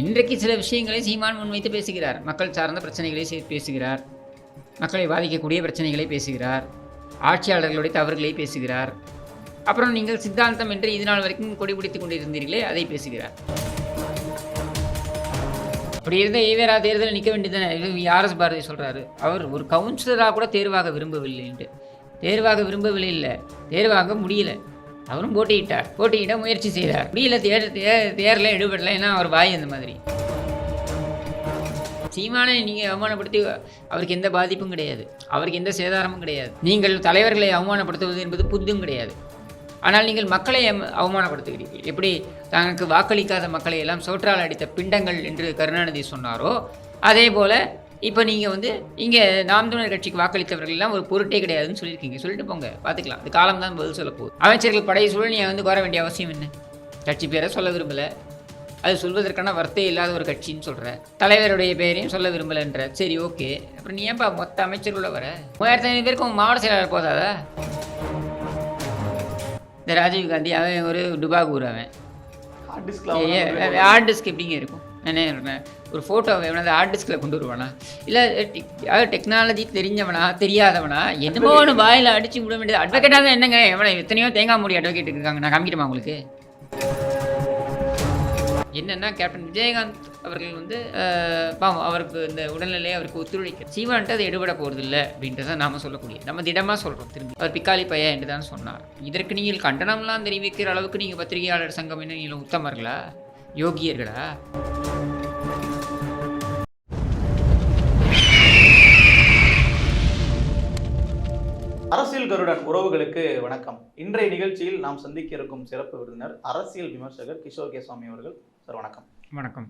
இன்றைக்கு சில விஷயங்களை சீமான் முன்வைத்து பேசுகிறார். மக்கள் சார்ந்த பிரச்சனைகளை பேசுகிறார். மக்களை பாதிக்கக்கூடிய பிரச்சனைகளை பேசுகிறார். ஆட்சியாளர்களுடைய தவறுகளை பேசுகிறார். அப்புறம் நீங்கள் சித்தாந்தம் என்று இது நாள் வரைக்கும் கொடி பிடித்துக் கொண்டிருந்தீர்களே அதை பேசுகிறார். அப்படி இருந்த ஈவேரா தேர்தலில் நிற்க வேண்டியதானே ஆர்எஸ் பாரதி சொல்கிறாரு அவர் ஒரு கவுன்சிலராக கூட தேர்வாக விரும்பவில்லை என்று. தேர்வாக விரும்பவில்லை இல்லை. தேர்வாக முடியலை. அவரும் போட்டியிட்டார். போட்டியிட முயற்சி செய்தார். முடியல தேர் தே- தேர்ல ஈடுபடல ஏன்னா அவர் வாய் அந்த மாதிரி. சீமானை நீங்கள் அவமானப்படுத்தி அவருக்கு எந்த பாதிப்பும் கிடையாது. அவருக்கு எந்த சேதாரமும் கிடையாது. நீங்கள் தலைவர்களை அவமானப்படுத்துவது என்பது புதும் கிடையாது. ஆனால் நீங்கள் மக்களை அவமானப்படுத்துகிறீர்கள். எப்படி தனக்கு வாக்களிக்காத மக்களை எல்லாம் சோற்றால் அடித்த பிண்டங்கள் என்று கருணாநிதி சொன்னாரோ அதே போல் இப்போ நீங்கள் வந்து இங்கே நாம் தமிழர் கட்சிக்கு வாக்களித்தவர்கள் எல்லாம் ஒரு பொருட்டே கிடையாதுன்னு சொல்லியிருக்கீங்க. சொல்லிட்டு போங்க. பார்த்துக்கலாம் அது காலம் தான் பதில் சொல்ல போகுது. அமைச்சர்கள் படை சூழல் நீ வந்து கோர வேண்டிய அவசியம் என்ன? கட்சி பேரை சொல்ல விரும்பலை. அது சொல்வதற்கான வார்த்தை இல்லாத ஒரு கட்சின்னு சொல்கிற தலைவருடைய பேரையும் சொல்ல விரும்பலைன்ற. சரி ஓகே. அப்புறம் நீ ஏன்பா மொத்த அமைச்சருள்ள வர? மூவாயிரத்தி ஐநூறு பேருக்கு உங்கள் மாவட்ட செயலாளர் போதாதா? இந்த ராஜீவ் காந்தி அவன் ஒரு டுபாகூர் அவன். ஹார்ட் டிஸ்க் எப்படிங்க இருக்கும்? என்ன? ஒரு ஃபோட்டோ எவனாவது ஹார்ட் டிஸ்கில் கொண்டு வருவானா? இல்லை டெக்னாலஜி தெரிஞ்சவனா தெரியாதவனா என்னமோ ஒன்று வாயில் அடிச்சு விட வேண்டியது. அட்வொகேட்டாக தான் என்னங்க? எவனை எத்தனையோ தேங்காய் மூடி அட்வொகேட் இருக்காங்க. நான் காமிக்கிறேமா உங்களுக்கு? என்னன்னா கேப்டன் விஜயகாந்த் அவர்கள் வந்து பாவம் அவருக்கு இந்த உடல்நிலையை அவருக்கு ஒத்துழைக்க சீமான்ட்டு அது எடுபட போகிறதில்ல அப்படின்றத நாம சொல்லக்கூடிய நம்ம திடமாக சொல்கிறோம் திரும்பி. அவர் பிக்காலி பையன் என்று தான் சொன்னார். இதற்கு நீங்கள் கண்டனம்லாம் தெரிவிக்கிற அளவுக்கு நீங்கள் பத்திரிகையாளர் சங்கம் என்ன நீங்கள் உத்தமர்களா? யோகியர்களா? அரசியல் கருடன் உறவுகளுக்கு வணக்கம். இன்றைய நிகழ்ச்சியில் நாம் சந்திக்க இருக்கும் சிறப்பு விருந்தினர் அரசியல் விமர்சகர் கிஷோர் கேசாமி அவர்கள். சார் வணக்கம். வணக்கம்.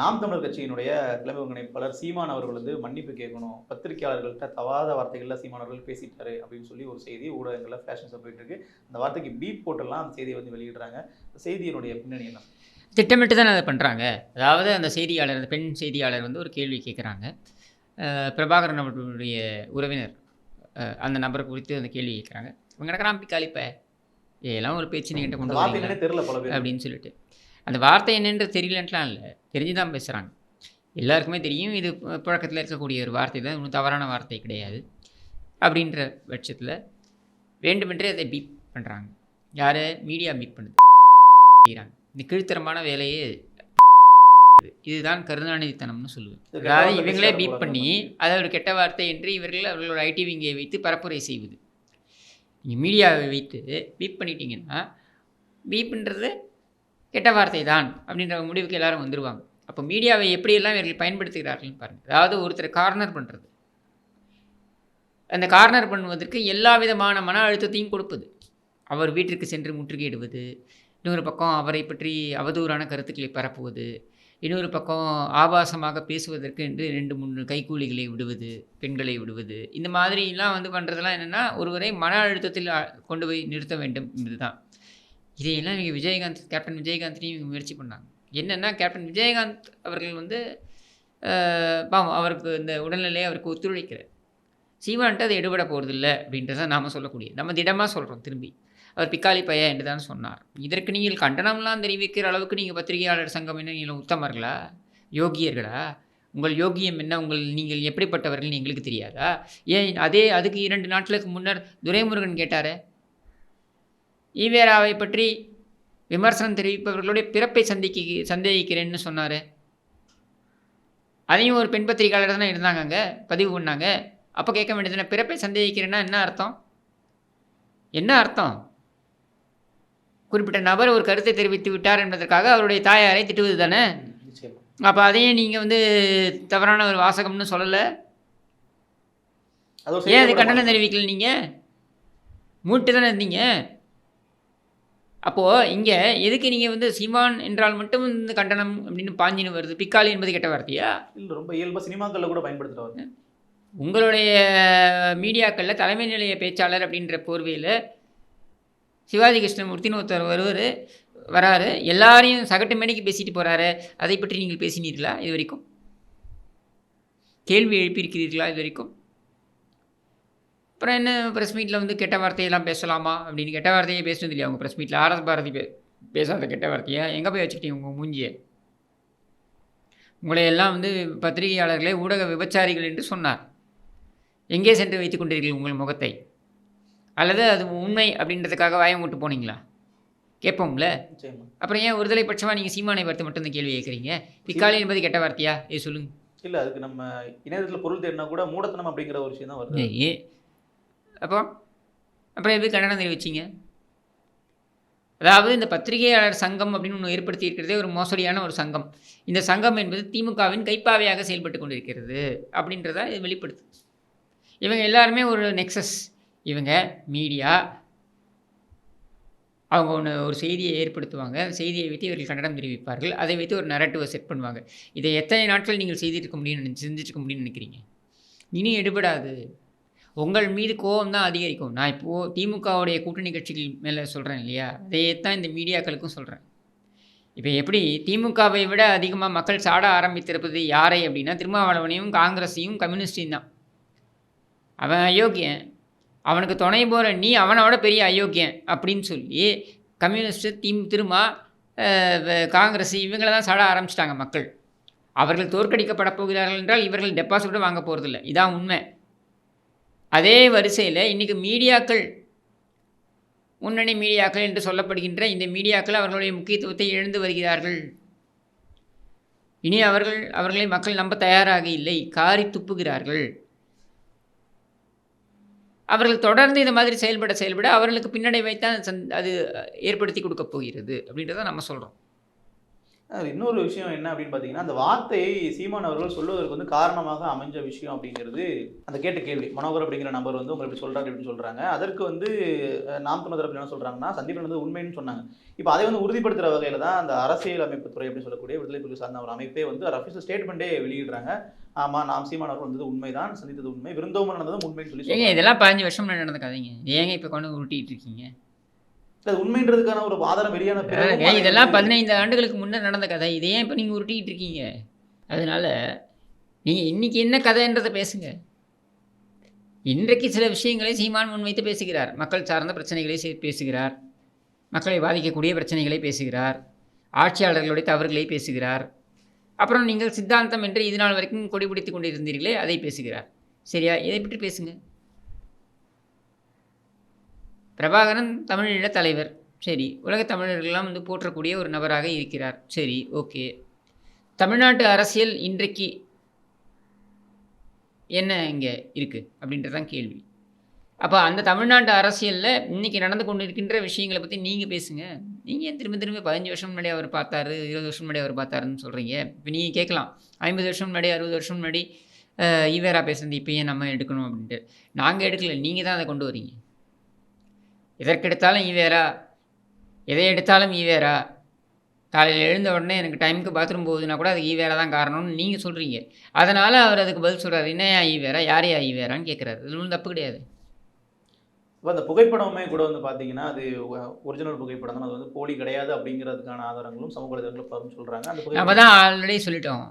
நாம் தமிழர் கட்சியினுடைய தலைமை ஒருங்கிணைப்பாளர் சீமான் அவர்கள் வந்து மன்னிப்பு கேட்கணும். பத்திரிகையாளர்கள்ட்ட தவாத வார்த்தைகள்ல சீமான் அவர்கள் பேசிட்டாரு அப்படின்னு சொல்லி ஒரு செய்தி ஊடகங்களில் ஃபேஷன்ஸாக போயிட்டு இருக்கு அந்த வார்த்தைக்கு பீப் போட்டெல்லாம் அந்த செய்தியை வந்து வெளியிடுறாங்க. அந்த செய்தியினுடைய பின்னணி என்ன? திட்டமிட்டு தான் அதை பண்ணுறாங்க அதாவது அந்த செய்தியாளர் அந்த பெண் செய்தியாளர் வந்து ஒரு கேள்வி கேட்குறாங்க. பிரபாகரன் அவர்களுடைய உறவினர் அந்த நபர் குறித்து அந்த கேள்வி கேட்குறாங்க இவங்க நடக்கிறான் பிக்காளிப்ப இதெல்லாம் ஒரு பேச்சு நீங்கிட்ட கொண்டு? என்னன்னே தெரியல அப்படின்னு சொல்லிட்டு. அந்த வார்த்தை என்னன்னு தெரியலன்ட்டுலாம் இல்லை. தெரிஞ்சு தான் பேசுகிறாங்க எல்லாருக்குமே தெரியும். இது புழக்கத்தில் இருக்கக்கூடிய ஒரு வார்த்தை தான். ஒன்றும் தவறான வார்த்தை கிடையாது. அப்படின்ற பட்சத்தில் வேண்டுமென்றே அதை பீப் பண்ணுறாங்க யார்? மீடியா பீப் பண்ணுது. செய்கிறாங்க இந்த கீழ்த்தரமான வேலையே. இதுதான் கருணாநிதித்தனம்னு சொல்லுவேன். அதாவது இவங்களே பேசுறாங்க பண்ணி அதை ஒரு கெட்ட வார்த்தை என்று இவர்கள் அவர்களோட ஐடி விங்கை வைத்து பரப்புரை செய்வது. நீங்கள் மீடியாவை வைத்து பீப் பண்ணிட்டீங்கன்னா பீப்புன்றது கெட்ட வார்த்தை தான் அப்படின்ற முடிவுக்கு எல்லாரும் வந்துருவாங்க. அப்போ மீடியாவை எப்படியெல்லாம் இவர்கள் பயன்படுத்துகிறார்கள்னு பாருங்கள் அதாவது ஒருத்தரை கார்னர் பண்ணுறது அந்த கார்னர் பண்ணுவதற்கு எல்லா விதமான மன அழுத்தத்தையும் கொடுப்பது. அவர் வீட்டிற்கு சென்று முற்றுகையிடுவது இன்னொரு பக்கம் அவரை பற்றி அவதூறான கருத்துக்களை பரப்புவது இன்னொரு பக்கம் ஆபாசமாக பேசுவதற்கு என்று ரெண்டு மூணு கைக்கூலிகளை விடுவது பெண்களை விடுவது இந்த மாதிரிலாம் வந்து பண்ணுறதெல்லாம் என்னென்னா ஒருவரை மன அழுத்தத்தில் கொண்டு போய் நிறுத்த வேண்டும் என்பதுதான். இதையெல்லாம் இவங்க விஜயகாந்த் கேப்டன் விஜயகாந்த்னையும் இவங்க முயற்சி பண்ணாங்க. என்னென்னா கேப்டன் விஜயகாந்த் அவர்கள் வந்து பாவம் அவருக்கு இந்த உடல்நிலையை அவருக்கு ஒத்துழைக்கிறார் சீமான்ட்டு அது எடுபட போகிறதில்ல அப்படின்றத நாம் சொல்லக்கூடிய நம்ம திடமாக சொல்கிறோம் திரும்பி. அவர் பிக்காலி பையா என்று தான் சொன்னார். இதற்கு நீங்கள் கண்டனம்லாம் தெரிவிக்கிற அளவுக்கு நீங்கள் பத்திரிகையாளர் சங்கம் என்ன நீங்கள் உத்தமர்களா? யோகியர்களா? உங்கள் யோகியம் என்ன? உங்கள் நீங்கள் எப்படிப்பட்டவர்கள் எங்களுக்கு தெரியாதா? ஏன் அதே அதுக்கு இரண்டு நாட்களுக்கு முன்னர் துரைமுருகன் கேட்டாரே ஈவேராவை பற்றி விமர்சனம் தெரிவிப்பவர்களுடைய பிறப்பை சந்திக்க சந்தேகிக்கிறேன்னு சொன்னார். அதையும் ஒரு பெண் பத்திரிகையாளர் தானே இருந்தாங்க அங்கே பதிவு பண்ணாங்க. அப்போ கேட்க வேண்டியதுன்னா பிறப்பை சந்தேகிக்கிறேன்னா என்ன அர்த்தம்? என்ன அர்த்தம்? குறிப்பிட்ட நபர் ஒரு கருத்தை தெரிவித்து விட்டார் என்பதற்காக அவருடைய தாயாரை திட்டுவது தானே? அப்போ அதையும் நீங்கள் வந்து தவறான ஒரு வாசகம்னு சொல்லலை? ஏன் அது கண்டனம் தெரிவிக்கல நீங்கள் மூட்டு தானே இருந்தீங்க? அப்போது இங்கே எதுக்கு நீங்கள் வந்து சீமான் என்றால் மட்டும் இந்த கண்டனம் அப்படின்னு பாஞ்சின்னு வருது? பிக்காளி என்பது கெட்ட வார்த்தையா? இல்ல ரொம்ப இயல்பா சினிமாக்கள்ல கூட பயன்படுத்துறவர். உங்களுடைய மீடியாக்களில் தலைமை நிலைய பேச்சாளர் அப்படின்ற போர்வையில் சிவாஜி கிருஷ்ணமூர்த்தின்னு ஒருத்தர் வருவார் வராரு. எல்லாரையும் சகட்டு மேடைக்கு பேசிட்டு போகிறாரு அதை பற்றி நீங்கள் பேசினீர்களா இது வரைக்கும்? கேள்வி எழுப்பியிருக்கிறீர்களா இது வரைக்கும்? அப்புறம் என்ன ப்ரெஸ் மீட்டில் வந்து கெட்ட வார்த்தையெல்லாம் பேசலாமா அப்படின்னு கெட்ட வார்த்தையே பேசுனது இல்லையா அவங்க ப்ரெஸ் மீட்டில் ஆர்எஸ் பாரதி பே பேசாத கெட்ட வார்த்தையை? எங்கே போய் வச்சுக்கிட்டீங்க உங்கள் மூஞ்சியை? உங்களை எல்லாம் வந்து பத்திரிகையாளர்களே ஊடக விபச்சாரிகள் என்று சொன்னார். எங்கே சென்று வைத்துக் கொண்டீர்கள் உங்கள் முகத்தை? அல்லது அது உண்மை அப்படின்றதுக்காக வாயம் விட்டு போனீங்களா? கேட்போம்ல? அப்புறம் ஏன் ஒருதலை பட்சமாக நீங்கள் சீமானை பார்த்து மட்டும் இந்த கேள்வி கேட்குறீங்க? பிக்காலி என்பது கெட்ட வார்த்தையா? ஏ சொல்லுங்க. இல்ல அதுக்கு நம்ம இணையத்துல பொருள் தேடினா கூட மூடத்தனம் அப்படிங்கிற ஒரு விஷயம் தான் வருது. ஏ அப்போ அப்புறம் எப்படி கண்டனம் தெரிவிச்சிங்க? அதாவது இந்த பத்திரிகையாளர் சங்கம் அப்படின்னு ஒன்று ஏற்படுத்தி இருக்கிறதே ஒரு மோசடியான ஒரு சங்கம். இந்த சங்கம் என்பது திமுகவின் கைப்பாவையாக செயல்பட்டு கொண்டிருக்கிறது அப்படின்றத இது வெளிப்படுத்து இவங்க எல்லாருமே ஒரு நெக்ஸஸ். இவங்க மீடியா அவங்க ஒன்று ஒரு செய்தியை ஏற்படுத்துவாங்க. செய்தியை வைத்து இவர்கள் கண்டனம் தெரிவிப்பார்கள். அதை வைத்து ஒரு நரட்டிவை செட் பண்ணுவாங்க. இதை எத்தனை நாட்கள் நீங்கள் செய்திருக்க முடியும்னு செஞ்சுருக்க முடியும்னு நினைக்கிறீங்க? இனி எடுபடாது. உங்கள் மீது கோபம் தான் அதிகரிக்கும். நான் இப்போது திமுகவுடைய கூட்டணி கட்சிகள் மேலே சொல்கிறேன் இல்லையா? அதையே தான் இந்த மீடியாக்களுக்கும் சொல்கிறேன் இப்போ எப்படி திமுகவை விட அதிகமாக மக்கள் சாட ஆரம்பித்திருப்பது யாரை அப்படின்னா திருமாவளவனையும் காங்கிரஸையும் கம்யூனிஸ்டையும் தான். அவன் அயோக்கியன். அவனுக்கு துணை போகிற நீ அவனோட பெரிய அயோக்கியன் அப்படின்னு சொல்லி கம்யூனிஸ்ட்டு தீம் திருமா காங்கிரஸ் இவங்கள தான் சாட ஆரம்பிச்சிட்டாங்க மக்கள். அவர்கள் தோற்கடிக்கப்பட போகிறார்கள் என்றால் இவர்கள் டெபாசிட்டும் வாங்க போகிறதில்ல இதான் உண்மை. அதே வரிசையில் இன்றைக்கி மீடியாக்கள் முன்னணி மீடியாக்கள் என்று சொல்லப்படுகின்ற இந்த மீடியாக்கள் அவர்களுடைய முக்கியத்துவத்தை இழந்து வருகிறார்கள். இனி அவர்கள் அவர்களை மக்கள் நம்ப தயாராக இல்லை. காரி துப்புகிறார்கள். அவர்கள் தொடர்ந்து இந்த மாதிரி செயல்பட செயல்பட அவர்களுக்கு பின்னடைவைத்தான் சந் அது ஏற்படுத்தி கொடுக்க போகிறது அப்படின்றத நம்ம சொல்கிறோம் அது இன்னொரு விஷயம் என்ன அப்படின்னு பார்த்தீங்கன்னா அந்த வார்த்தையை சீமான் அவர்கள் சொல்லுவதற்கு வந்து காரணமாக அமைஞ்ச விஷயம் அப்படிங்கிறது அந்த கேட்ட கேள்வி. மனோகர் அப்படிங்கிற நபர் வந்து உங்களை இப்படி சொல்றாரு அப்படின்னு சொல்கிறாங்க அதற்கு வந்து நாம் தமிழர் தரப்பு என்ன சொல்கிறாங்கன்னா சந்தீபன் வந்து உண்மைன்னு சொன்னாங்க. இப்போ அதை வந்து உறுதிப்படுத்துகிற வகையில் தான் அந்த அரசியல் அமைப்பு துறை அப்படின்னு சொல்லக்கூடிய விடுதலை புலி சார்ந்த ஒரு அமைப்பே வந்து ஒரு அஃபிஷியல் ஸ்டேட்மெண்ட்டே வெளியிடுறாங்க. ஆமா நாம் சீமான் அவர்கள் வந்தது உண்மைதான் சந்தித்தது உண்மை விருந்தோம்பல் நடந்ததும் உண்மைன்னு சொல்லி ஏங்க. இதெல்லாம் பதினஞ்சு வருஷம் நடந்த கதைங்க. ஏங்க இப்போ கொண்டு உருட்டிட்டு இருக்கீங்க? அது உண்மைன்றதுக்கான ஒரு ஆதாரம் வெளியான இதெல்லாம் பதினைந்து ஆண்டுகளுக்கு முன்னே நடந்த கதை. இதை ஏன் இப்போ நீங்கள் உருட்டிக்கிட்டு இருக்கீங்க? அதனால் நீங்கள் இன்றைக்கி என்ன கதைன்றதை பேசுங்க. இன்றைக்கு சில விஷயங்களை சீமான் முன்வைத்து பேசுகிறார். மக்கள் சார்ந்த பிரச்சனைகளை பேசுகிறார். மக்களை பாதிக்கக்கூடிய பிரச்சனைகளை பேசுகிறார். ஆட்சியாளர்களுடைய தவறுகளை பேசுகிறார். அப்புறம் நீங்கள் சித்தாந்தம் என்று இது நாள் வரைக்கும் கொடி கொண்டு கொண்டிருந்தீர்களே அதை பேசுகிறார். சரியா? இதை பற்றி பேசுங்க. பிரபாகரன் தமிழீழ தலைவர். சரி உலக தமிழர்கள்லாம் வந்து போற்றக்கூடிய ஒரு நபராக இருக்கிறார். சரி ஓகே. தமிழ்நாட்டு அரசியல் இன்றைக்கு என்ன இங்கே இருக்குது அப்படின்றதான் கேள்வி. அப்போ அந்த தமிழ்நாட்டு அரசியலில் இன்றைக்கி நடந்து கொண்டு இருக்கின்ற விஷயங்களை பற்றி நீங்கள் பேசுங்க. நீங்கள் திரும்ப திரும்ப பதினஞ்சு வருஷம் முன்னாடி அவர் பார்த்தாரு இருபது வருஷம் முன்னாடி அவர் பார்த்தாருன்னு சொல்கிறீங்க இப்போ நீங்கள் கேட்கலாம். ஐம்பது வருஷம் முன்னாடி அறுபது வருஷம் முன்னாடி ஈவேரா பேசுனது இப்போ ஏன் நம்ம எடுக்கணும் அப்படின்ட்டு. நாங்கள் எடுக்கல நீங்கள் தான் அதை கொண்டு வரீங்க. எதற்கெடுத்தாலும் ஈவேரா எதை எடுத்தாலும் ஈவேரா காலையில் எழுந்த உடனே எனக்கு டைமுக்கு பாத்ரூம் போகுதுன்னா கூட அது ஈவேரா தான் காரணம்னு நீங்கள் சொல்கிறீங்க அதனால் அவர் அதுக்கு பதில் சொல்கிறார் என்னையா ஈவேரா யாரையா ஈவேரான்னு கேட்குறாரு இது ஒன்றும் தப்பு கிடையாது. இப்போ அந்த புகைப்படமே கூட வந்து பார்த்தீங்கன்னா அது ஒரிஜினல் புகைப்படம் தான் அது வந்து போலி கிடையாது அப்படிங்கிறதுக்கான ஆதாரங்களும் சமூக வலைதளங்களில் பலரும் சொல்றாங்க. அந்த நம்ம தான் ஆல்ரெடி சொல்லிட்டோம்.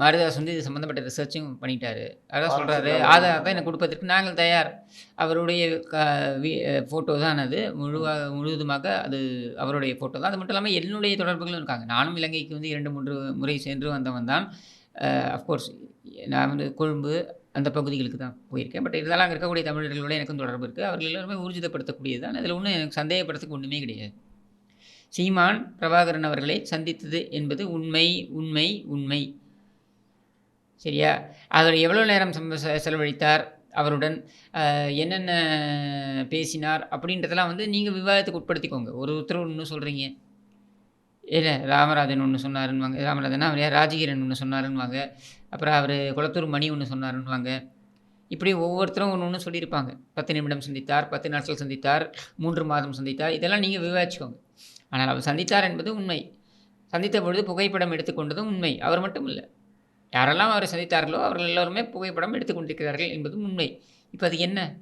மாரிதாஸ் வந்து இது சம்மந்தப்பட்ட ரிசர்ச்சும் பண்ணிட்டாரு. அதான் சொல்கிறாரு ஆதாரத்தை எனக்கு கொடுப்பதற்கு நாங்கள் தயார். அவருடைய ஃபோட்டோ தான் அது. முழுவாக முழுவதுமாக அது அவருடைய ஃபோட்டோ தான். அது மட்டும் இல்லாமல் என்னுடைய தொடர்புகளும் இருக்காங்க. நானும் இலங்கைக்கு வந்து இரண்டு மூன்று முறை சென்று வந்தவன் தான். அஃப்கோர்ஸ் நான் வந்து கொழும்பு அந்த பகுதிகளுக்கு தான் போயிருக்கேன். பட் இருந்தாலும் அங்கே இருக்கக்கூடிய தமிழர்களோட எனக்கும் தொடர்பு இருக்குது அவர்கள் எல்லாருமே ஊர்ஜிதப்படுத்தக்கூடியது தான் அதில் ஒன்றும் எனக்கு சந்தேகப்படுறதுக்கு ஒன்றுமே கிடையாது. சீமான் பிரபாகரன் அவர்களை சந்தித்தது என்பது உண்மை உண்மை உண்மை. சரியா? அவர் எவ்வளோ நேரம் செலவழித்தார்? அவருடன் என்னென்ன பேசினார்? அப்படின்றதெல்லாம் வந்து நீங்கள் விவாதத்துக்கு உட்படுத்திக்கோங்க. ஒரு ஒருத்தர் ஒன்று சொல்கிறீங்க இல்லை ராமராஜன் ஒன்று சொன்னாருன்னுவாங்க. ராமராஜன் அவர் யார்? ராஜகிரன் ஒன்று சொன்னாருன்னுவாங்க. அப்புறம் அவர் குளத்தூர் மணி ஒன்று சொன்னாருன்னுவாங்க. இப்படி ஒவ்வொருத்தரும் ஒன்று ஒன்று சொல்லியிருப்பாங்க. பத்து நிமிடம் சந்தித்தார் பத்து நாட்கள் சந்தித்தார் மூன்று மாதம் சந்தித்தார். இதெல்லாம் நீங்கள் விவாதிச்சுக்கோங்க. ஆனால் அவர் சந்தித்தார் என்பது உண்மை. சந்தித்த பொழுது புகைப்படம் எடுத்துக்கொண்டதும் உண்மை. அவர் மட்டும் இல்லை. யாரெல்லாம் அவரை சந்தித்தார்களோ அவர்கள் எல்லோருமே புகைப்படம் எடுத்துக்கொண்டிருக்கிறார்கள் என்பதும் உண்மை. இப்போ அது என்ன?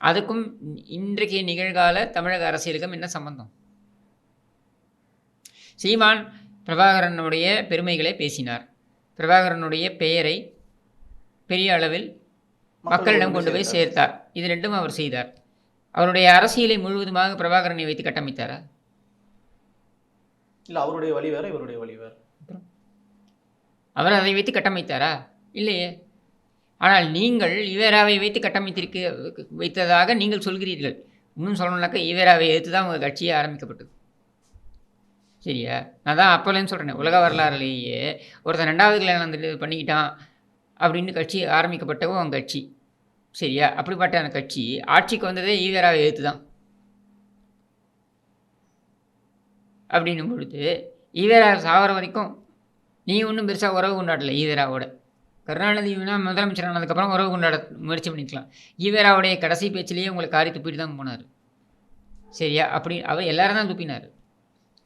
அதுக்கும் இன்றைக்கு நிகழ்கால தமிழக அரசியலுக்கும் என்ன சம்பந்தம்? சீமான் பிரபாகரனுடைய பெருமைகளை பேசினார். பிரபாகரனுடைய பெயரை பெரிய அளவில் மக்களிடம் கொண்டு போய் சேர்த்தார். இது ரெண்டும் அவர் செய்தார். அவருடைய அரசியலை முழுவதுமாக பிரபாகரனை வைத்து கட்டமைத்தாரா? இல்ல அவருடைய வழி வேற இவருடைய வழி வேற. அவர் அதை வைத்து கட்டமைத்தாரா? இல்லையே. ஆனால் நீங்கள் ஈவேராவை வைத்து கட்டமைத்திருக்க வைத்ததாக நீங்கள் சொல்கிறீர்கள். இன்னும் சொல்லணும்னாக்கா ஈவேராவை எதிர்த்து தான் உங்கள் கட்சியே ஆரம்பிக்கப்பட்டது. சரியா? நான் தான் அப்போலேருந்து சொல்கிறேன் உலக வரலாறுலேயே ஒருத்தன் ரெண்டாவது கல்யாணம் வந்துட்டு பண்ணிக்கிட்டான் அப்படின்னு கட்சி ஆரம்பிக்கப்பட்டவும் உங்கள் கட்சி. சரியா? அப்படிப்பட்ட அந்த கட்சி ஆட்சிக்கு வந்ததே ஈவேராவை எழுத்து தான். அப்படின்னும் பொழுது ஈவேரா சாவர வரைக்கும் நீ ஒன்றும் பெருசாக உறவு கொண்டாடல ஈவேராவோட கருணாநிதி வேணா முதலமைச்சர் ஆனதுக்கப்புறம் உறவு கொண்டாட முயற்சி பண்ணிக்கலாம். ஈவேராவுடைய கடைசி பேச்சிலேயே உங்களை காரி துப்பிட்டு தான் போனார். சரியா? அப்படி அவர் எல்லாரும் தான் துப்பினார்.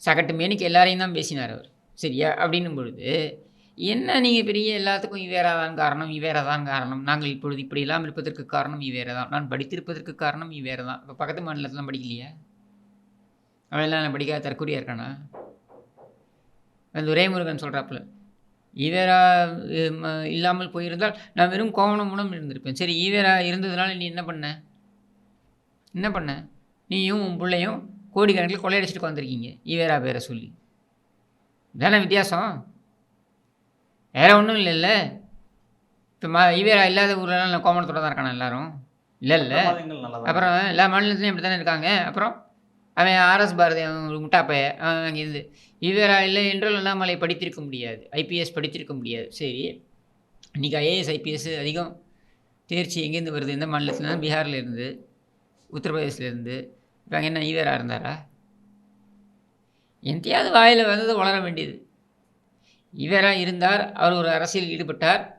சகட்டு மேனிக்கு எல்லாரையும் தான் பேசினார் அவர். சரியா? அப்படின்னும் பொழுது என்ன நீங்கள் பெரிய எல்லாத்துக்கும் இவேரா தான் காரணம் இவேரா தான் காரணம்? நாங்கள் இப்பொழுது இப்படி இல்லாமல் இருப்பதற்கு காரணம் இவேரா தான் நான் படித்திருப்பதற்கு காரணம் இவேரா தான் இப்போ பக்கத்து மாநிலத்திலாம் படிக்கலையா? எல்லாம் நான் படிக்காத தற்கொலையாக இருக்கானா? அந்த துரைமுருகன் சொல்கிறாப்புல ஈவேரா இல்லாமல் போயிருந்தால் நான் வெறும் கோவணம் மூலம் இருந்திருப்பேன். சரி ஈவேரா இருந்ததுனால நீ என்ன பண்ண? என்ன பண்ண? நீயும் உன் பிள்ளையும் கோடிக்கணக்கில் கொள்ளையடிச்சிட்டு வந்திருக்கீங்க ஈவேரா பேரை சொல்லி. இதானே வித்தியாசம்? வேற ஒன்றும் இல்லைல்ல. இப்போ மா ஈவேரா இல்லாத ஊர்லலாம் கோமணத்தோட தான் இருக்கானா எல்லாரும்? இல்லை இல்லை தான் அப்புறம் எல்லா மாநிலத்துலையும் இப்படி தானே இருக்காங்க? அப்புறம் அவன் ஆர்எஸ் பாரதி அவன் முட்டாப்பைய அவன் அங்கேருந்து ஈவேரா இல்லை என்றால் அண்ணாமலை படித்திருக்க முடியாது. ஐபிஎஸ் படித்திருக்க முடியாது. சரி. இன்றைக்கி ஐஏஎஸ் ஐபிஎஸ் அதிகம் தேர்ச்சி எங்கேருந்து வருது? எந்த மாநிலத்துல பீகாரில் இருந்து இவங்க என்ன ஈவராக இருந்தாரா? எந்தையாவது வாயில் வந்தது வளர வேண்டியது. இவராக இருந்தார் அவர் ஒரு அரசியல் ஈடுபட்டார்.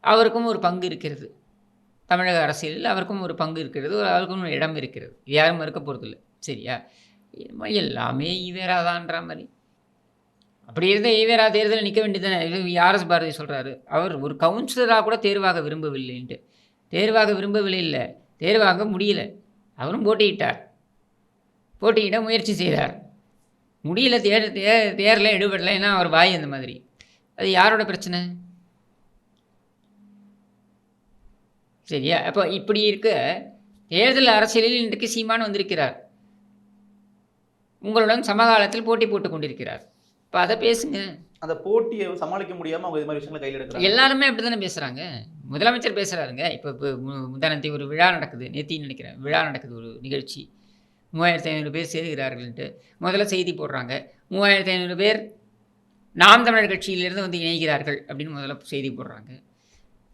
அவருக்கும் ஒரு பங்கு இருக்கிறது. தமிழக அரசியலில் அவருக்கும் ஒரு பங்கு இருக்கிறது ஒரு அவருக்கும் ஒரு இடம் இருக்கிறது. இது யாரும் மறுக்க போகிறதில்ல சரியா? எல்லாமே எல்லாமே ஈவேராதான்ற மாதிரி. அப்படி இருந்த ஈவேரா தேர்தலில் நிற்க வேண்டியதானே ஆர்எஸ் பாரதி சொல்கிறாரு அவர் ஒரு கவுன்சிலராக கூட தேர்வாக விரும்பவில்லைன்ட்டு. தேர்வாக விரும்பவில்லை இல்லை. தேர்வாக முடியல. அவரும் போட்டியிட்டார். போட்டியிட முயற்சி செய்தார். முடியல தேர் தே தேரில் எடுபடலை ஏன்னா அவர் வாய் அந்த மாதிரி. அது யாரோட பிரச்சனை? சரியா? அப்போ இப்படி இருக்க தேர்தல் அரசியலில் இன்றைக்கு சீமான் வந்திருக்கிறார். உங்களுடன் சமகாலத்தில் போட்டி போட்டு கொண்டிருக்கிறார். இப்போ அதை பேசுங்க. அந்த போட்டியை சமாளிக்க முடியாம அவங்க இது மாதிரி விஷயங்களை கையில் எடுக்கிறாங்க. எல்லாருமே அப்படி தானே பேசுகிறாங்க முதலமைச்சர் பேசுகிறாருங்க இப்போ இப்போ முந்தானத்தி ஒரு விழா நடக்குது. நேத்தின்னு நினைக்கிறேன். விழா நடக்குது ஒரு நிகழ்ச்சி. மூவாயிரத்தி ஐநூறு பேர் சேருகிறார்கள்ன்ட்டு முதல்ல செய்தி போடுறாங்க. மூவாயிரத்தி ஐநூறு பேர் நாம் தமிழர் கட்சியிலிருந்து வந்து இணைகிறார்கள் அப்படின்னு முதல்ல செய்தி போடுறாங்க.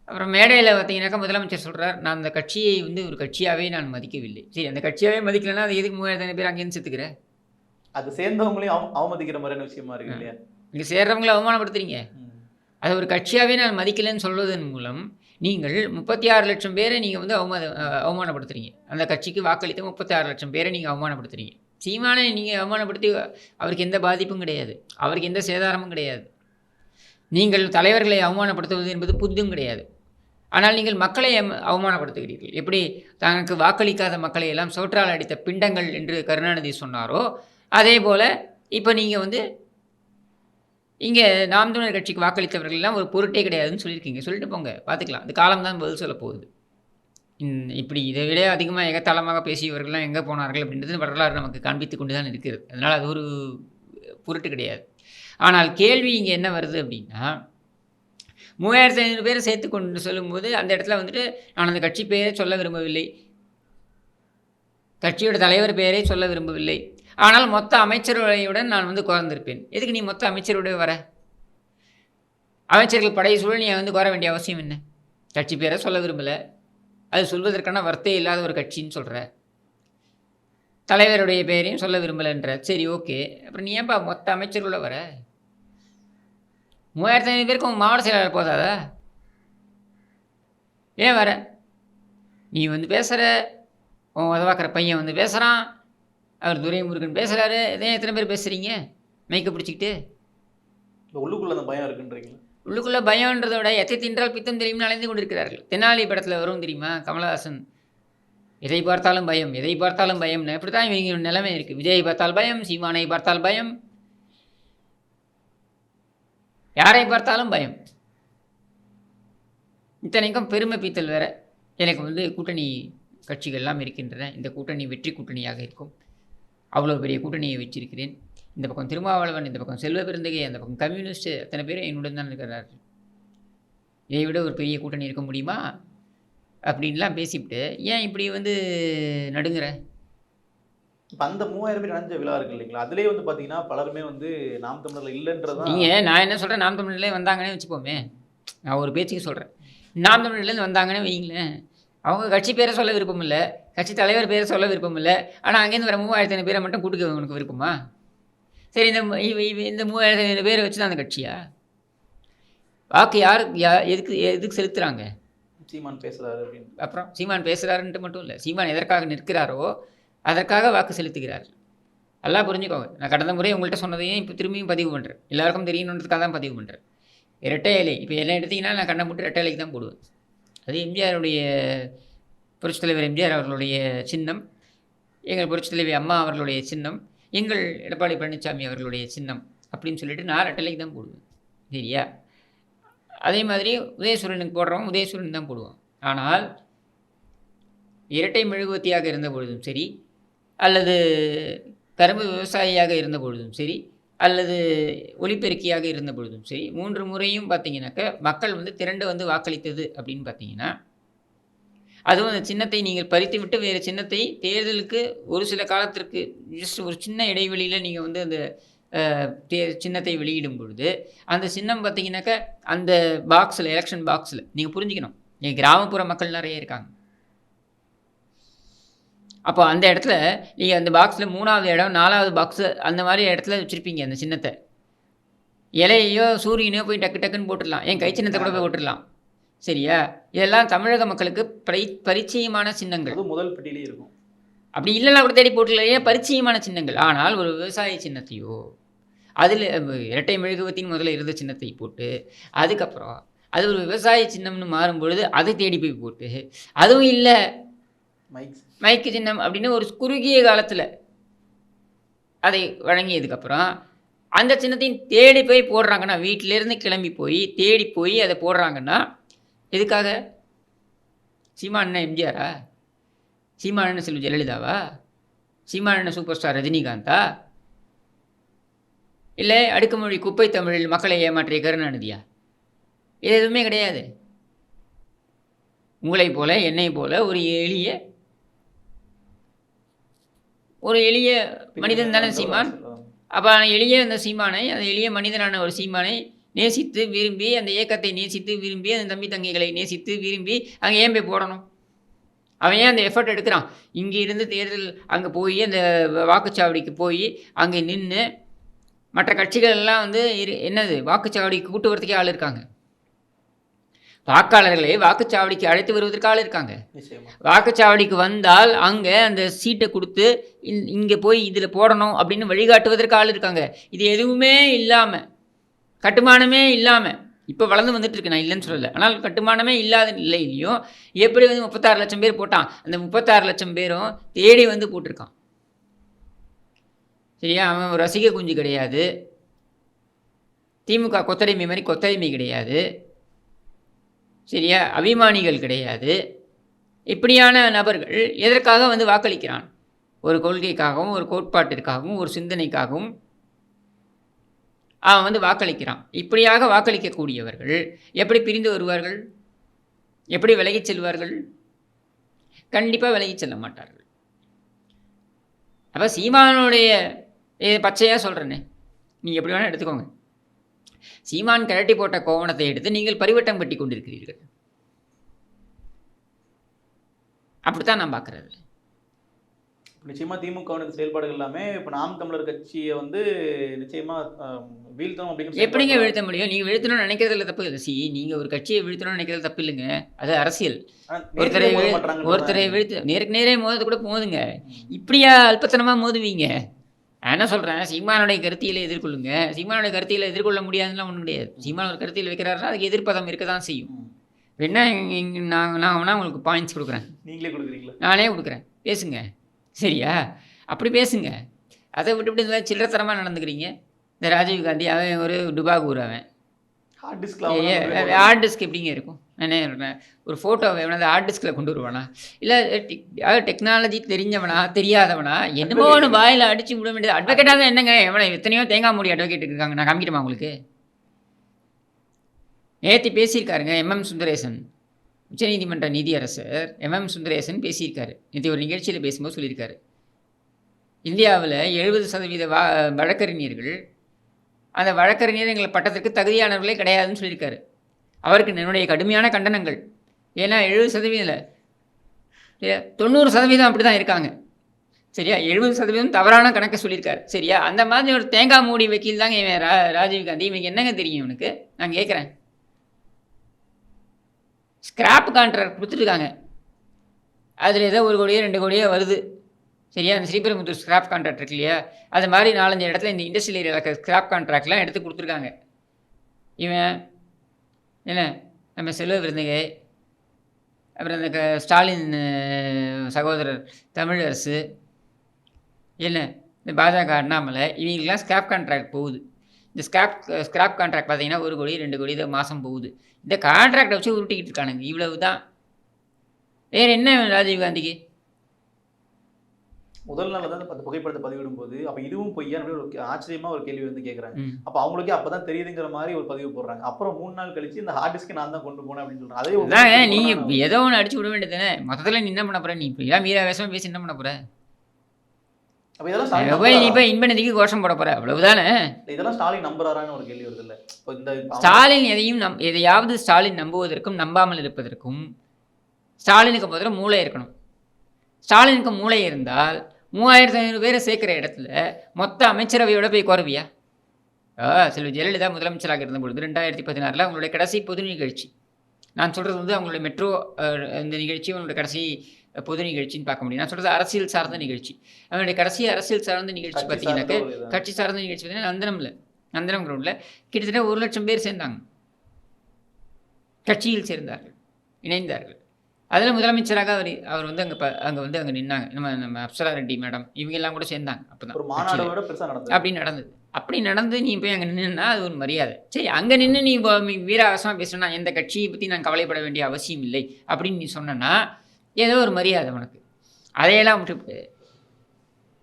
அப்புறம் மேடையில் பார்த்தீங்கன்னாக்கா முதலமைச்சர் சொல்கிறார் நான் அந்த கட்சியை வந்து ஒரு கட்சியாகவே நான் மதிக்கவில்லை. சரி அந்த கட்சியாகவே மதிக்கலைன்னா அது எதுக்கு மூவாயிரத்தி ஐநூறு பேர் அங்கேருந்து செத்துக்கிறேன் அது சேர்ந்தவங்களையும் அவ- அவமதிக்கிற மாதிரியான விஷயமா இருக்கு இல்லையா? இங்கே சேர்றவங்களை அவமானப்படுத்துறீங்க. அதை ஒரு கட்சியாகவே நான் மதிக்கலைன்னு சொல்வதன் மூலம் நீங்கள் முப்பத்தி ஆறு லட்சம் பேரை நீங்கள் வந்து அவமான அவமானப்படுத்துகிறீங்க அவமானப்படுத்துறீங்க. அந்த கட்சிக்கு வாக்களித்த முப்பத்தி ஆறு லட்சம் பேரை நீங்கள் அவமானப்படுத்துறீங்க. சீமானை நீங்கள் அவமானப்படுத்தி அவருக்கு எந்த பாதிப்பும் கிடையாது. அவருக்கு எந்த சேதாரமும் கிடையாது. நீங்கள் தலைவர்களை அவமானப்படுத்துவது என்பது புதும் கிடையாது. ஆனால் நீங்கள் மக்களை அவமானப்படுத்துகிறீர்கள். எப்படி தனக்கு வாக்களிக்காத மக்களை எல்லாம் சோற்றால் அடித்த பிண்டங்கள் என்று கருணாநிதி சொன்னாரோ அதே போல் இப்போ நீங்கள் வந்து இங்கே நாம் தமிழர் கட்சிக்கு வாக்களித்தவர்கள்லாம் ஒரு பொருட்டே கிடையாதுன்னு சொல்லியிருக்கீங்க. சொல்லிட்டு போங்க. பார்த்துக்கலாம் இந்த காலம் தான் பதில் சொல்ல போகுது. இப்படி இதை விட அதிகமாக எகத்தாளமாக பேசியவர்கள்லாம் எங்கே போனார்கள் அப்படின்றது வரலாறு நமக்கு காண்பித்து கொண்டு தான் இருக்கிறது. அதனால் அது ஒரு பொருட்டு கிடையாது. ஆனால் கேள்வி இங்கே என்ன வருது அப்படின்னா மூவாயிரத்தி ஐநூறு பேரை சேர்த்து கொண்டு சொல்லும்போது அந்த இடத்துல வந்துட்டு நான் அந்த கட்சி பெயரை சொல்ல விரும்பவில்லை. கட்சியோட தலைவர் பெயரை சொல்ல விரும்பவில்லை. ஆனால் மொத்த அமைச்சரவையுடன் நான் வந்து குறைந்திருப்பேன். எதுக்கு நீ மொத்த அமைச்சரோட வர? அமைச்சர்கள் படையை சூழல் நீ வந்து குற வேண்டிய அவசியம் என்ன? கட்சி பேரை சொல்ல விரும்பலை. அது சொல்வதற்கான வர்த்தே இல்லாத ஒரு கட்சின்னு சொல்கிற தலைவருடைய பெயரையும் சொல்ல விரும்பலைன்ற. சரி ஓகே. அப்புறம் நீ ஏன்பா மொத்த அமைச்சர்களோட வர? மூவாயிரத்தி ஐநூறு பேருக்கு உன் மாவட்ட செயலாளர் போதாதா? ஏன் வர? நீ வந்து பேசுகிற உன் உதவாக்கிற பையன் வந்து பேசுகிறான் அவர் துரைமுருகன் பேசுகிறாரு இதே எத்தனை பேர் பேசுகிறீங்க மைக்க பிடிச்சிக்கிட்டு. உள்ளுக்குள்ள அந்த பயம் இருக்குன்றீங்களா உள்ளுக்குள்ளே பயம்ன்றதை விட எத்தை தின்றால் பித்தம் தெரியும்னு அலைந்து கொண்டிருக்கிறார்கள். தெனாலி படத்தில் வரும் தெரியுமா? கமலஹாசன். எதை பார்த்தாலும் பயம் எதை பார்த்தாலும் பயம்னு. இப்படி தான் இவங்க நிலைமை இருக்குது விஜயை பார்த்தால் பயம் சீமானை பார்த்தால் பயம். யாரை பார்த்தாலும் பயம். இத்தனைக்கும் பெருமை பீத்தல் வேற. எனக்கு வந்து கூட்டணி கட்சிகள் எல்லாம் இருக்கின்றன. இந்த கூட்டணி வெற்றி கூட்டணியாக இருக்கும். அவ்வளோ பெரிய கூட்டணியை வச்சிருக்கிறேன். இந்த பக்கம் திருமாவளவன் இந்த பக்கம் செல்வ பெருந்தகை அந்த பக்கம் கம்யூனிஸ்ட் அத்தனை பேரும் என்னுடன் தான் இருக்கிறார்கள் இதை விட ஒரு பெரிய கூட்டணி இருக்க முடியுமா? அப்படின்லாம் பேசிவிட்டு ஏன் இப்படி வந்து நடுங்குற? இப்ப அந்த மூவாயிரம் பேர் அடைஞ்ச விழா இருக்கு இல்லைங்களா? அதுலயே வந்து பாத்தீங்கன்னா பலருமே வந்து நாம் தமிழர்ல இல்லைன்றதான் நீங்கள் நான் என்ன சொல்கிறேன் நாம் தமிழ்லேயே வந்தாங்கன்னே வச்சுப்போமே நான் ஒரு பேச்சுக்கு சொல்கிறேன் நாம் தமிழ்லேருந்து வந்தாங்கன்னு வைங்களேன் அவங்க கட்சி பேரை சொல்ல விருப்பம் இல்லை கட்சி தலைவர் பேரை சொல்ல விருப்பம் இல்லை ஆனால் அங்கேருந்து வர மூவாயிரத்தி ஐநூறு பேரை மட்டும் கூட்டுக்க உனக்கு விருப்பமா? சரி இந்த இந்த மூவாயிரத்தி ஐநூறு பேரை வச்சு தான் அந்த கட்சியா? வாக்கு யாரு யா எதுக்கு எதுக்கு செலுத்துகிறாங்க சீமான் பேசுறாரு அப்படின்னு அப்புறம் சீமான் பேசுகிறாருன்ட்டு மட்டும் இல்லை. சீமான் எதற்காக நிற்கிறாரோ அதற்காக வாக்கு செலுத்துகிறார். நல்லா புரிஞ்சுக்கோங்க. நான் கடந்த முறை உங்கள்கிட்ட சொன்னதையும் இப்போ திரும்பியும் பதிவு பண்ணுறேன் எல்லாருக்கும் தெரியணுன்றதுக்காக தான் பதிவு பண்ணுறேன் இரட்டை இலை. இப்போ என்ன எடுத்தீங்கன்னா நான் கண்ணை மட்டும் இரட்டை இலைக்கு தான் போடுவேன். அது எம்ஜிஆருடைய புரட்சித் தலைவர் எம்ஜிஆர் அவர்களுடைய சின்னம் எங்கள் புரட்சித் தலைவி அம்மா அவர்களுடைய சின்னம் எங்கள் எடப்பாடி பழனிசாமி அவர்களுடைய சின்னம் அப்படின்னு சொல்லிட்டு நான் ரெட்டலைக்கு தான் போடுவேன். சரியா? அதே மாதிரி உதயசூரனுக்கு போடுறோம் உதயசூரன் தான் போடுவோம் ஆனால் இரட்டை மெழுகுவத்தியாக இருந்த பொழுதும் சரி அல்லது கரும்பு விவசாயியாக இருந்த பொழுதும் சரி அல்லது ஒலிபெருக்கியாக இருந்த பொழுதும் சரி மூன்று முறையும் பார்த்தீங்கன்னாக்க மக்கள் வந்து திரண்டு வந்து வாக்களித்தது அப்படின்னு பார்த்தீங்கன்னா அதுவும் அந்த சின்னத்தை நீங்கள் பறித்து விட்டு வேறு சின்னத்தை தேர்தலுக்கு ஒரு சில காலத்திற்கு ஜஸ்ட் ஒரு சின்ன இடைவெளியில் நீங்கள் வந்து அந்த தே சின்னத்தை வெளியிடும் பொழுது அந்த சின்னம் பார்த்தீங்கன்னாக்க அந்த பாக்ஸில் எலெக்ஷன் பாக்ஸில் நீங்கள் புரிஞ்சுக்கணும். நீங்கள் கிராமப்புற மக்கள் நிறைய இருக்காங்க. அப்போ அந்த இடத்துல நீங்கள் அந்த பாக்ஸில் மூணாவது இடம் நாலாவது பாக்ஸு அந்த மாதிரி இடத்துல வச்சுருப்பீங்க அந்த சின்னத்தை. இலையோ சூரியனையோ போய் டக்கு டக்குன்னு போட்டுடலாம். என் கை சின்னத்தை கூட போய் போட்டுடலாம். சரியா? இதெல்லாம் தமிழக மக்களுக்கு பரி பரிச்சயமான சின்னங்கள். முதல் பெட்டியிலே இருக்கும். அப்படி இல்லைன்னா கூட தேடி போட்டுலையே பரிச்சயமான சின்னங்கள். ஆனால் ஒரு விவசாய சின்னத்தையோ அதில் இரட்டை மெழுகுவத்தின் முதல்ல இருந்த சின்னத்தை போட்டு அதுக்கப்புறம் அது ஒரு விவசாய சின்னம்னு மாறும் பொழுது அதை தேடி போய் போட்டு அதுவும் இல்லை. மைக்கு சின்னம் அப்படின்னு ஒரு குறுகிய காலத்தில் அதை வழங்கியதுக்கப்புறம் அந்த சின்னத்தையும் தேடி போய் போடுறாங்கன்னா வீட்டிலேருந்து கிளம்பி போய் தேடி போய் அதை போடுறாங்கன்னா எதுக்காக? சீமானண்ண எம்ஜிஆரா? சீமானண்ண செல்வி ஜெயலலிதாவா? சீமானண்ண சூப்பர் ஸ்டார் ரஜினிகாந்தா? இல்லை அடுக்குமொழி குப்பை தமிழில் மக்களை ஏமாற்றிய கருணாநிதியா? இது எதுவுமே கிடையாது. உங்களைப் போல என்னை போல ஒரு எளிய ஒரு எளிய மனிதன் தானே சீமான்? அப்போ எளிய அந்த சீமானை அந்த எளிய மனிதனான ஒரு சீமானை நேசித்து விரும்பி அந்த இயக்கத்தை நேசித்து விரும்பி அந்த தம்பி தங்கைகளை நேசித்து விரும்பி அங்கே ஏன் போய் போடணும்? அவன் ஏன் அந்த எஃபர்ட் எடுக்கிறான்? இங்கே இருந்து தேர்தல் அங்கே போய் அந்த வாக்குச்சாவடிக்கு போய் அங்கே நின்று மற்ற கட்சிகள் எல்லாம் வந்து இரு என்னது? வாக்குச்சாவடிக்கு கூட்டு வரதுக்கே ஆள் இருக்காங்க. வாக்காளர்களை வாக்குச்சாவடிக்கு அழைத்து வருவதற்கு ஆள் இருக்காங்க. வாக்குச்சாவடிக்கு வந்தால் அங்கே அந்த சீட்டை கொடுத்து இங்கே போய் இதில் போடணும் அப்படின்னு வழிகாட்டுவதற்கு ஆள் இருக்காங்க. இது எதுவுமே இல்லாமல் கட்டுமானமே இல்லாமல் இப்போ வளர்ந்து வந்துட்டு இருக்கு நான் இல்லைன்னு சொல்லலை. ஆனால் கட்டுமானமே இல்லாத நிலையிலையும் எப்படி வந்து முப்பத்தாறு லட்சம் பேர் போட்டான்? அந்த முப்பத்தாறு லட்சம் பேரும் தேடி வந்து போட்டிருக்கான். சரியா? அவன் ரசிக குஞ்சு கிடையாது. திமுக கொத்தடிமை மாதிரி கொத்தடிமை கிடையாது. சரியா? அபிமானிகள் கிடையாது. இப்படியான நபர்கள் எதற்காக வந்து வாக்களிக்கிறான்? ஒரு கொள்கைக்காகவும் ஒரு கோட்பாட்டிற்காகவும் ஒரு சிந்தனைக்காகவும் அவன் வந்து வாக்களிக்கிறான். இப்படியாக வாக்களிக்கக்கூடியவர்கள் எப்படி பிரிந்து வருவார்கள்? எப்படி விலகிச் செல்வார்கள்? கண்டிப்பாக விலகிச் செல்ல மாட்டார்கள். அப்போ சீமானுடைய பச்சையாக சொல்கிறேனே நீங்கள் எப்படி வேணால் எடுத்துக்கோங்க. சீமான் கழட்டி போட்ட கோவணத்தை எடுத்து நீங்கள் பரிவட்டம் கட்டி கொண்டிருக்கிறீர்கள். அப்படித்தான் நான் பார்க்குறது. நிச்சயமா திமுகவினது செயல்பாடுகள் எல்லாமே இப்ப நாம் தமிழர் கட்சியை வந்து நிச்சயமா ஆம், வீழ்த்தணும் அப்படிங்கிற எப்படிங்க வீழ்த்த முடியும்? நீங்கள் வீழ்த்தணும்னு நினைக்கிறதுல தப்பு இல்லை. சி நீங்கள் ஒரு கட்சியை வீழ்த்தணும்னு நினைக்கிறது தப்பு இல்லைங்க. அது அரசியல். ஒருத்தரை ஒருத்தரை வீழ்த்து நேருக்கு நேரே மோதது கூட போதுங்க. இப்படியா அல்பத்தனமாக மோதுவீங்க? நான் என்ன சொல்கிறேன் சீமானுடைய கருத்தியலை எதிர்கொள்ளுங்க. சீமானுடைய கருத்தியலை எதிர்கொள்ள முடியாதுலாம் ஒன்றும் கிடையாது. சீமான் ஒரு கருத்தியல் வைக்கிறாருன்னா அதுக்கு எதிர்ப்பதம் இருக்க தான் செய்யும் இங்க நான் நான் வேணா உங்களுக்கு பாயிண்ட்ஸ் கொடுக்குறேன். நீங்களே கொடுக்குறீங்களா? நானே கொடுக்குறேன். பேசுங்க. சரியா? அப்படி பேசுங்க. அதை விட்டு விட்டு இந்த சில்லறத்தனமாக நடந்துக்கிறீங்க. இந்த ராஜீவ் காந்தி அவன் ஒரு டுபாகூர் அவன். ஹார்ட் டிஸ்க்லாம் ஹார்ட் டிஸ்க் எப்படிங்க இருக்கும்? என்ன? ஒரு ஃபோட்டோ எவனாவது ஹார்ட் டிஸ்கில் கொண்டு வருவானா? இல்லை டெக்னாலஜி தெரிஞ்சவனா தெரியாதவனா என்னமோ ஒன்று வாயில் அடிச்சு விட வேண்டியது. அட்வொகேட்டாக தான் என்னங்க? எவனை எத்தனையோ தேங்காய் மூடி அட்வொகேட் இருக்காங்க. நான் காமிக்கிறேமா உங்களுக்கு? நேற்று பேசியிருக்காருங்க எம்எம் சுந்தரேசன். உச்சநீதிமன்ற நீதியரசர் எம்எம் சுந்தரேசன் பேசியிருக்காரு. நேற்று ஒரு நிகழ்ச்சியில் பேசும்போது சொல்லியிருக்காரு. இந்தியாவில் எழுபது சதவீத வா வழக்கறிஞர்கள் அந்த வழக்கறிஞர் எங்கள் பட்டத்திற்கு தகுதியானவர்களே கிடையாதுன்னு சொல்லியிருக்காரு. அவருக்கு என்னுடைய கடுமையான கண்டனங்கள். ஏன்னா எழுபது சதவீதம் இல்லை. தொண்ணூறு சதவீதம் அப்படி தான் இருக்காங்க. சரியா? எழுபது சதவீதம் தவறான கணக்கை சொல்லியிருக்காரு. சரியா? அந்த மாதிரி ஒரு தேங்காய் மூடி வக்கீல் தாங்க இவன் ரா ராஜீவ் காந்தி. இவனுக்கு என்னங்க தெரியும் இவனுக்கு? நான் கேட்குறேன். ஸ்கிராப் கான்ட்ராக்ட் கொடுத்துருக்காங்க அதில் ஏதோ ஒரு கோடியோ ரெண்டு கோடியோ வருது. சரியா? அந்த ஸ்ரீபெரும்புத்தூர் ஸ்கிராப் கான்ட்ராக்ட் இருக்கு இல்லையா? அது மாதிரி நாலஞ்சு இடத்துல இந்த இண்டஸ்ட்ரியல் ஏரியாவில் ஸ்கிராப் கான்ட்ராக்ட்லாம் எடுத்து கொடுத்துருக்காங்க. இவன் என்ன? நம்ம செல்வ விருந்தகை அப்புறம் இந்த க- ஸ்டாலின் சகோதரர் தமிழரசு என்ன? இந்த பாஜக அண்ணாமலை இவங்களுக்குலாம் ஸ்கிராப் கான்ட்ராக்ட் போகுது. இந்த ஸ்கிராப் ஸ்கிராப் கான்ட்ராக்ட் பார்த்தீங்கன்னா ஒரு கோடி ரெண்டு கோடி இதை மாதம் போகுது. இந்த கான்ட்ராக்டை வச்சு உருட்டிக்கிட்டு இருக்கானுங்க. இவ்வளவு தான் வேறு என்ன ராஜீவ் காந்திக்கு? முதல் நாள் வந்து அந்த புகைப்படத்தை பதிவிடும் போது அப்ப இதுவும் பொய்யா ஒரு ஆச்சரியமா ஒரு கேள்வி வந்து கேக்குறாங்க. ம். அப்ப அவங்களுக்கே அப்பதான் தெரியுதுங்கிற மாதிரி ஒரு பதிவு போடுறாங்க. அப்புறம் மூணு நாள் கழிச்சு இந்த ஹார்ட் டிஸ்க் நான் தான் கொண்டு போனேன் அப்படின்னு சொல்றாங்க. அதே நீங்கள் ஏதோ ஒன்று அடிச்சு விட வேண்டியது தானே மொத்தத்தில் நீ என்ன பண்ண போற? நீ இப்போ ஏன் மீரா வேஷம் பேசி என்ன பண்ண போற? ஸ்டாலின் நீ எதையும் எதையாவது ஸ்டாலின் நம்புவதற்கும் நம்பாமல் இருப்பதற்கும் ஸ்டாலினுக்கு முதல்ல மூளை இருக்கணும். ஸ்டாலினுக்கு மூளை இருந்தால் மூவாயிரத்து ஐநூறு பேரை சேர்க்குற இடத்துல மொத்த அமைச்சரவையோட போய் குறவியா? செல்வி ஜெயலலிதா முதலமைச்சராக இருந்த பொழுது ரெண்டாயிரத்தி பதினாறில் அவங்களுடைய கடைசி பொது நிகழ்ச்சி. நான் சொல்கிறது வந்து அவங்களுடைய மெட்ரோ இந்த நிகழ்ச்சி அவங்களுடைய கடைசி பொது நிகழ்ச்சின்னு பார்க்க முடியும். நான் சொல்கிறது அரசியல் சார்ந்த நிகழ்ச்சி. அவங்களுடைய கடைசி அரசியல் சார்ந்த நிகழ்ச்சி பார்த்தீங்கன்னாக்க. கட்சி சார்ந்த நிகழ்ச்சி பார்த்தீங்கன்னா நந்தனம்ல நந்தனம் கிரவுண்டில் கிட்டத்தட்ட ஒரு லட்சம் பேர் சேர்ந்தாங்க. கட்சியில் சேர்ந்தார்கள் இணைந்தார்கள். அதில் முதலமைச்சராக அவர் அவர் வந்து அங்கே அங்கே வந்து அங்கே நின்னாங்க. நம்ம நம்ம அப்சரா ரெட்டி மேடம் இவங்க எல்லாம் கூட சேர்ந்தாங்க. அப்போ விட அப்படி நடந்தது. அப்படி நடந்து நீ போய் அங்கே நின்றுனா அது ஒரு மரியாதை. சரி அங்கே நின்று நீ வீராவசமாக பேசணும்னா எந்த கட்சியை பற்றி நான் கவலைப்பட வேண்டிய அவசியம் இல்லை அப்படின்னு நீ சொன்னனா ஏதோ ஒரு மரியாதை உனக்கு. அதையெல்லாம் விட்டுவிட்டு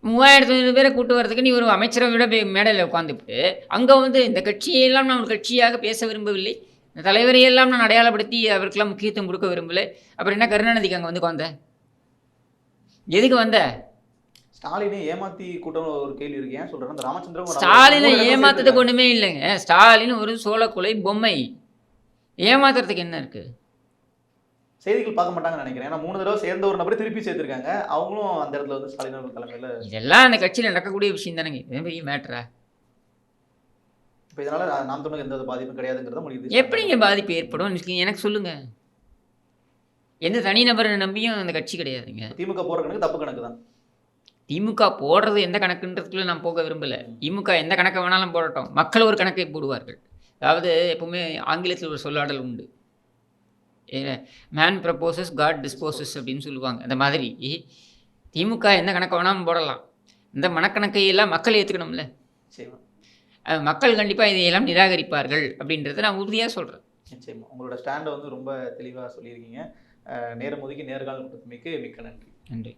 மூவாயிரத்து ஐநூறு பேரை கூட்டு வரதுக்கு நீ ஒரு அமைச்சரவையோட போய் மேடையில் உட்காந்துட்டு அங்கே வந்து இந்த கட்சியெல்லாம் நான் ஒரு கட்சியாக பேச விரும்பவில்லை. இந்த தலைவரையெல்லாம் நான் அடையாளப்படுத்தி அவருக்கெல்லாம் முக்கியத்துவம் கொடுக்க விரும்பலை. அப்புறம் என்ன கருணாநிதிக்கு அங்கே வந்து உட்காந்த எதுக்கு வந்த? ஸ்டாலினே ஏமாத்தி கூட்டம் ஒரு கேள்வி இருக்கு. ஏன் சொல்றேன் இந்த ராமச்சந்திரன் ஸ்டாலினை ஏமாத்துறதுக்கு. ஒன்றுமே இல்லைங்க. ஸ்டாலின் ஒரு சோளக்குலை பொம்மை. ஏமாத்துறதுக்கு என்ன இருக்கு? செய்திகள் பார்க்க மாட்டாங்கன்னு நினைக்கிறேன். ஏன்னா மூணு தடவை சேர்ந்த ஒரு நபரை திருப்பி சேர்த்திருக்காங்க. அவங்களும் அந்த இடத்துல வந்து ஸ்டாலின் தலைமையில இதெல்லாம் அந்த கட்சியில் நடக்கக்கூடிய விஷயம் தானேங்க. பெரிய மேட்ரா இப்ப இதனால நாம் தமிழுக்கு எந்த பாதிப்பும் கிடையாதுங்கிறத முடியுது எப்படிங்க பாதிப்பு ஏற்படும்? எனக்கு- சொல்லுங்க. எந்த தனிநபரை நம்பியும் அந்த கட்சி கிடையாதுங்க. திமுக போற கணக்கு தப்பு கணக்கு தான். திமுக போடுறது எந்த கணக்குன்றதுக்குள்ள நான் போக விரும்பல. திமுக எந்த கணக்கை வேணாலும் போடட்டும். மக்கள் ஒரு கணக்கை போடுவார்கள். அதாவது எப்பவுமே ஆங்கிலத்தில் ஒரு சொல்லாடல் உண்டு. மேன் ப்ரப்போசஸ் காட் டிஸ்போசஸ் அப்படின்னு சொல்லுவாங்க. அந்த மாதிரி. திமுக எந்த கணக்கை வேணாலும் போடலாம். இந்த மனக்கணக்கை எல்லாம் மக்கள் ஏற்றுக்கணும்ல அஹ் மக்கள் கண்டிப்பாக இதையெல்லாம் நிராகரிப்பார்கள் அப்படின்றத நான் உறுதியாக சொல்கிறேன் நிச்சயமா. உங்களோட ஸ்டாண்டை வந்து ரொம்ப தெளிவா சொல்லியிருக்கீங்க. நேரம் ஒதுக்கி நேர்காணல் கொடுத்தமைக்கு மிக்க நன்றி. நன்றி.